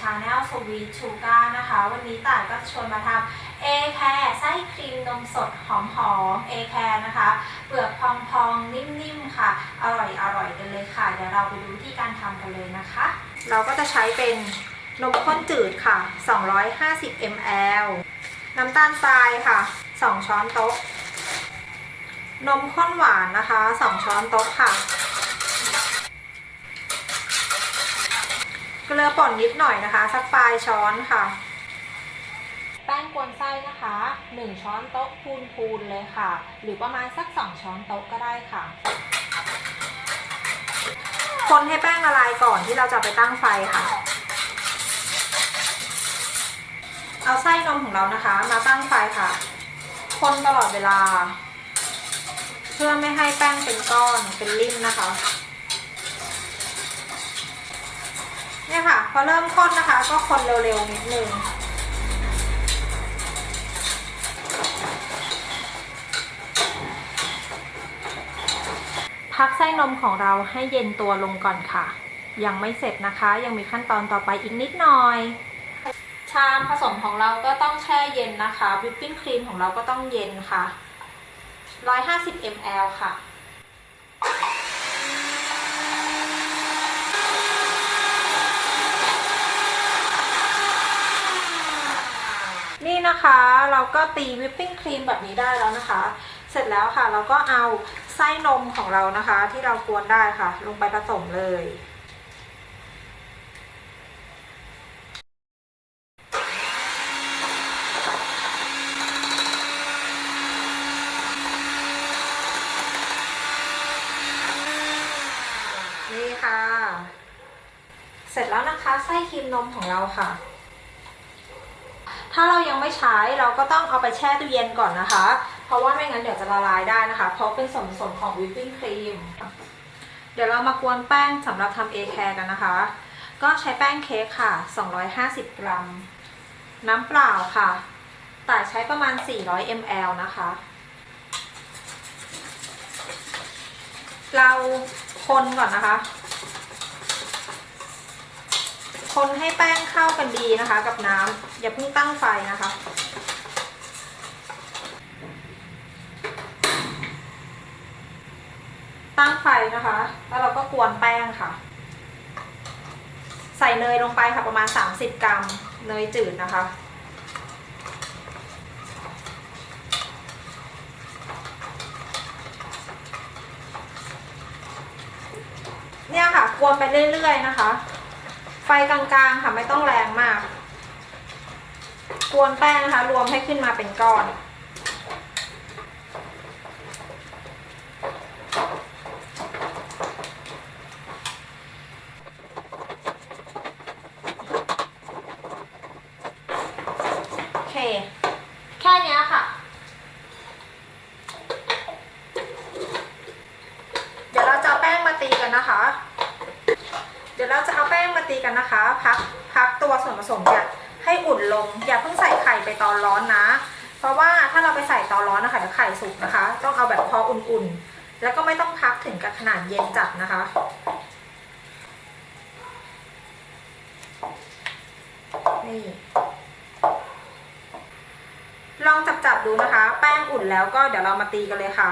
ชาแนลสวีทชูการ์นะคะ วันนี้ต่ายก็จะชวนมาทำเอแคร์ไส้ครีมนมสดหอมๆเอแคร์นะคะเปลือกพองๆ นิ่มๆ ค่ะ อร่อยๆกันเลยค่ะ เดี๋ยวเราไปดูวิธีการทำกันเลยนะคะ เราก็จะใช้เป็นนมข้นจืดค่ะ 250 ml น้ำตาลทรายค่ะ 2 ช้อนโต๊ะ นมข้นหวานนะคะ 2 ช้อนโต๊ะค่ะ เกลือป่นนิดหน่อยนะคะ สักปลายช้อนค่ะ แป้งกวนไส้นะคะ 1 ช้อนโต๊ะพูนๆเลยค่ะ หรือประมาณสัก 2 ช้อนโต๊ะก็ได้ค่ะ คนให้แป้งละลายก่อนที่เราจะไปตั้งไฟค่ะ เอาไส้นมของเรานะคะ มาตั้งไฟค่ะ คนตลอดเวลา เพื่อไม่ให้แป้งเป็นก้อนเป็นริ่มนะคะ เนี่ยค่ะ พอเริ่มข้นนะคะ ก็คนเร็วๆนิดนึงพักไส้นมของเราให้เย็นตัวลงก่อนค่ะ ยังไม่เสร็จนะคะ ยังมีขั้นตอนต่อไปอีกนิดหน่อย ชามผสมของเราก็ต้องแช่เย็นนะคะวิปปิ้งครีมของเราก็ต้องเย็นค่ะ 150 ml ค่ะ นี่นะคะ เราก็ตีวิปปิ้งครีมแบบนี้ได้แล้วนะคะ เสร็จแล้วค่ะ เราก็เอาไส้นมของเรานะคะ ที่เรากวนได้ค่ะ ลงไปผสมเลยนี่ค่ะ เสร็จแล้วนะคะไส้ครีมนมของเราค่ะ ถ้าเรายังไม่ใช้เราก็ต้องเอาไปแช่ตู้เย็นก่อนนะคะ เพราะว่าไม่งั้นเดี๋ยวจะละลายได้นะคะ เพราะเป็นส่วนผสมของวิปปิ้งครีม เดี๋ยวเรามากวนแป้งสำหรับทำเอแคร์กันนะคะ ก็ใช้แป้งเค้กค่ะ 250 กรัม น้ำเปล่าค่ะ แต่ใช้ประมาณ 400 ml นะคะ เราคนก่อนนะคะ คนให้แป้งเข้ากันดีนะคะ กับน้ำอย่าเพิ่งตั้งไฟนะคะ ตั้งไฟนะคะ แล้วเราก็กวนแป้งค่ะ ใส่เนยลงไปค่ะประมาณ 30 กรัมเนยจืดนะคะเนี่ยค่ะกวนไปเรื่อยๆนะคะ ไฟกลางๆค่ะไม่ต้องแรงมากกวนแป้งนะคะ รวมให้ขึ้นมาเป็นก้อน โอเค แค่เนี้ยค่ะ เดี๋ยวเราจะเอาแป้งมาตีกันนะคะ เดี๋ยวเราจะเอาแป้งมาตีกันนะคะ พักพักตัวส่วนผสมเนี่ยให้อุ่นลง อย่าเพิ่งใส่ไข่ไปตอนร้อนนะ เพราะว่าถ้าเราไปใส่ตอนร้อนนะคะเดี๋ยวไข่สุกนะคะ ต้องเอาแบบพออุ่นๆ แล้วก็ไม่ต้องพักถึงกับขนาดเย็นจัดนะคะนี่ลองจับๆดูนะคะ แป้งอุ่นแล้วก็เดี๋ยวเรามาตีกันเลยค่ะ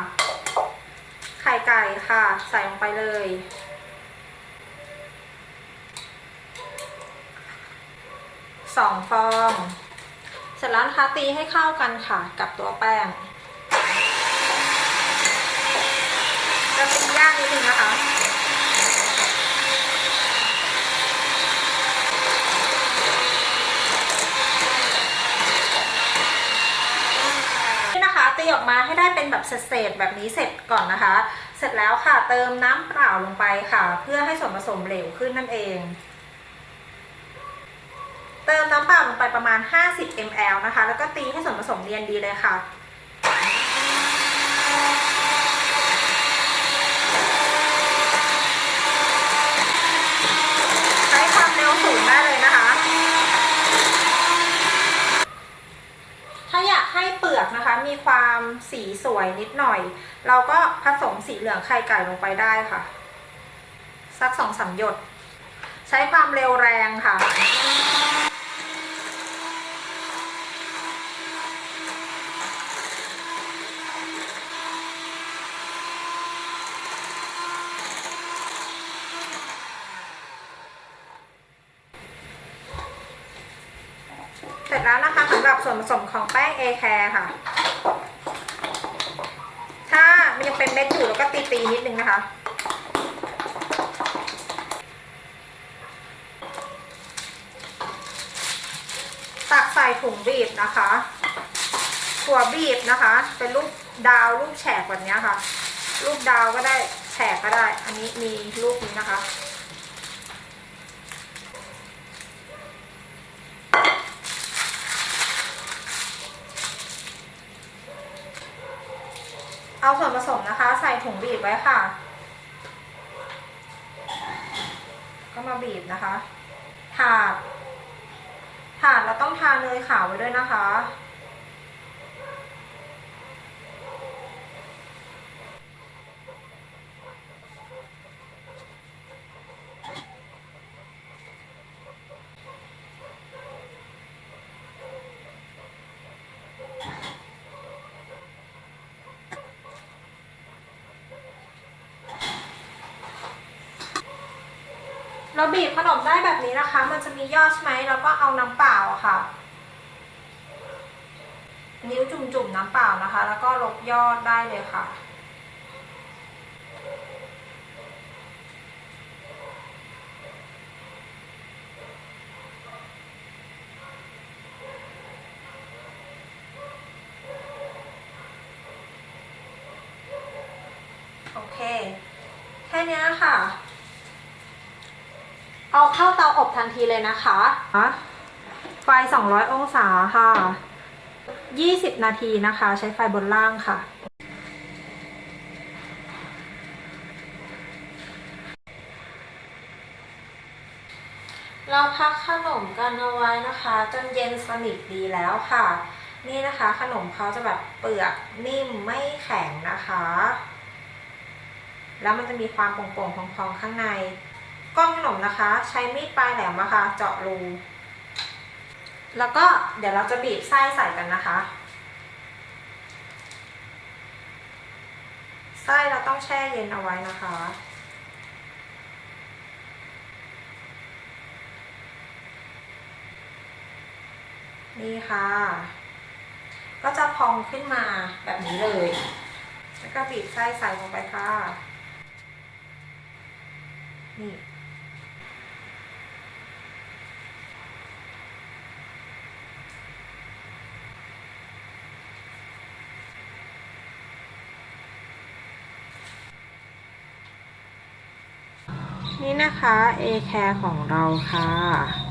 ไข่ไก่ค่ะ ใส่ลงไปเลย สองฟอง เสร็จแล้วนะคะตีให้เข้ากันค่ะกับตัวแป้ง จะตียากนิดนึงนะคะนี่นะคะตีออกมาให้ได้เป็นแบบเศษๆแบบนี้เสร็จก่อนนะคะ เสร็จแล้วค่ะเติมน้ำเปล่าลงไปค่ะ เพื่อให้ส่วนผสมเหลวขึ้นนั่นเอง เติมน้ำเปล่าลงไปประมาณ 50 ml นะคะ แล้วก็ตีให้ส่วนผสมเรียนดีเลยค่ะใช้ความเร็วสูงได้เลยนะคะถ้าอยากให้เปลือกนะคะมีความสีสวยนิดหน่อย เราก็ผสมสีเหลืองไข่ไก่ลงไปได้ค่ะ สักสองสามหยด ใช้ความเร็วแรงค่ะ เสร็จแล้วนะคะสำหรับส่วนผสมของแป้ง A care ค่ะ ถ้ามันยังเป็นเม็ดอยู่แล้วก็ตีๆนิดนึงนะคะตักใส่ถุงบีบนะคะถั่วบีบนะคะ เป็นรูปดาวรูปแฉกแบบนี้ค่ะ รูปดาวก็ได้แฉกก็ได้ อันนี้มีรูปนี้นะคะ เอาส่วนผสมนะคะ ใส่ถุงบีบไว้ค่ะ ก็มาบีบนะคะ ถาด ถาดเราต้องทาเนยขาวไว้ด้วยนะคะ เราบีบขนมได้แบบนี้นะคะ มันจะมียอดใช่ไหมแล้วก็เอาน้ำเปล่าค่ะ นิ้วจุ่มๆน้ำเปล่านะคะ แล้วก็ลบยอดได้เลยค่ะ โอเค แค่นี้ค่ะ เอาเข้าเตาอบทันทีเลยนะคะไฟ 200 องศาค่ะ 20 นาทีนะคะ ใช้ไฟบนล่างค่ะ เราพักขนมกันเอาไว้นะคะ จนเย็นสนิทดีแล้วค่ะ นี่นะคะขนมเขาจะแบบเปลือกนิ่มไม่แข็งนะคะ แล้วมันจะมีความโป่งๆพองๆข้างใน ก้อนขนมนะคะ ใช้มีดปลายแหลมอะคะเจาะรู แล้วก็เดี๋ยวเราจะบีบไส้ใส่กันนะคะ ไส้เราต้องแช่เย็นเอาไว้นะคะนี่ค่ะ ก็จะพองขึ้นมาแบบนี้เลย แล้วก็บีบไส้ใส่ลงไปค่ะ นี่ นี่นะคะ A care ของเราค่ะ